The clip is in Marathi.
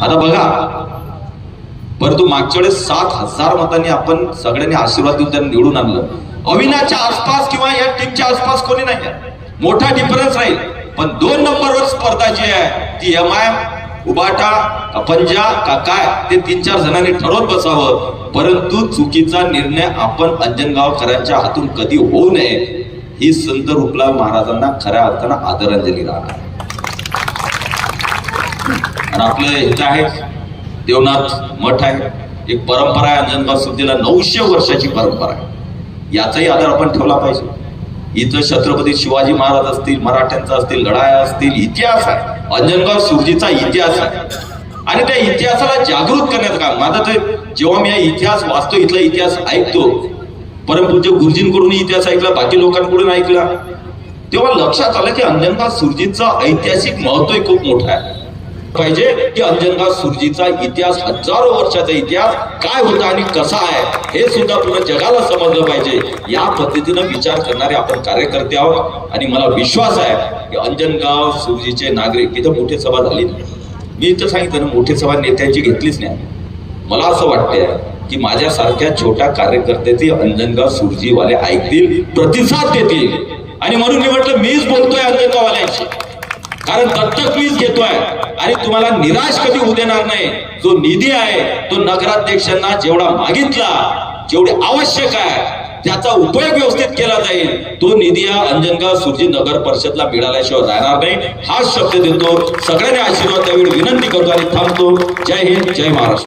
आता बघा. परंतु मागच्या वेळेस सात हजार मतांनी आपण सगळ्यांनी आशीर्वाद देऊन त्यांना निवडून आणलं. अविनाच्या आसपास किंवा या टीमच्या आसपास कोणी नाही मोठा डिफरन्स राहील. पण दोन नंबरवर स्पर्धा जी आहे ती एम आय उबाटा का पंजा का काय ते तीन चार जणांनी ठरवत बसावं. परंतु चुकीचा निर्णय आपण अंजनगावकरांच्या हातून कधी होऊ नये. ही संत रुपला महाराजांना खऱ्या अर्थानं आदरांजली राहणार. आणि आपलं इथं आहे देवनाथ मठ आहे एक परंपरा आहे अंजनगाव सुद्धीला नऊशे वर्षाची परंपरा आहे. याचाही आदर आपण ठेवला पाहिजे. इथं छत्रपती शिवाजी महाराज असतील मराठ्यांचा असतील लढाया असतील इतिहास आहे. अंजनगाव सुरजीचा इतिहास आहे. आणि त्या इतिहासाला जागृत करण्याचं काम. माझं तर जेव्हा मी हा इतिहास वाचतो इथला इतिहास ऐकतो परमपूज्य गुरुजींकडून इतिहास ऐकला बाकी लोकांकडून ऐकला तेव्हा लक्षात आलं की अंजनगाव सुरजीचा ऐतिहासिक महत्त्व खूप मोठा आहे. पाहिजे की अंजनगाव सुरजीचा इतिहास हजारो वर्षाचा इतिहास काय होता आणि कसा आहे हे सुद्धा पूर्ण जगाला समजलं पाहिजे. या पद्धतीनं विचार करणारे आपण कार्यकर्ते आहोत आणि मला विश्वास आहे की अंजनगाव सुरजीचे नागरिक इथं मोठी सभा झाली. मी इथं सांगितलं ना मोठी सभा नेत्यांची घेतलीच नाही. मला असं वाटतंय की माझ्यासारख्या छोट्या कार्यकर्त्याचे अंजनगाव सुरजीवाले ऐकतील प्रतिसाद देतील. आणि म्हणून मी म्हटलं मीच बोलतोय अंजनगाववाल्यांशी. कारण दत्तक मी आणि तुम्हाला निराश कधी होऊ देणार नाही. जो निधी आहे तो नगराध्यक्षांना जेवढा मागितला जेवढे आवश्यक आहे त्याचा उपयोग व्यवस्थित केला जाईल तो निधी हा अंजनगाव सुरजी नगर परिषदला मिळाल्याशिवाय राहणार नाही. हाच शब्द देतो. सगळ्यांनी आशीर्वाद त्यावेळी विनंती करतो आणि थांबतो. जय हिंद जय महाराष्ट्र.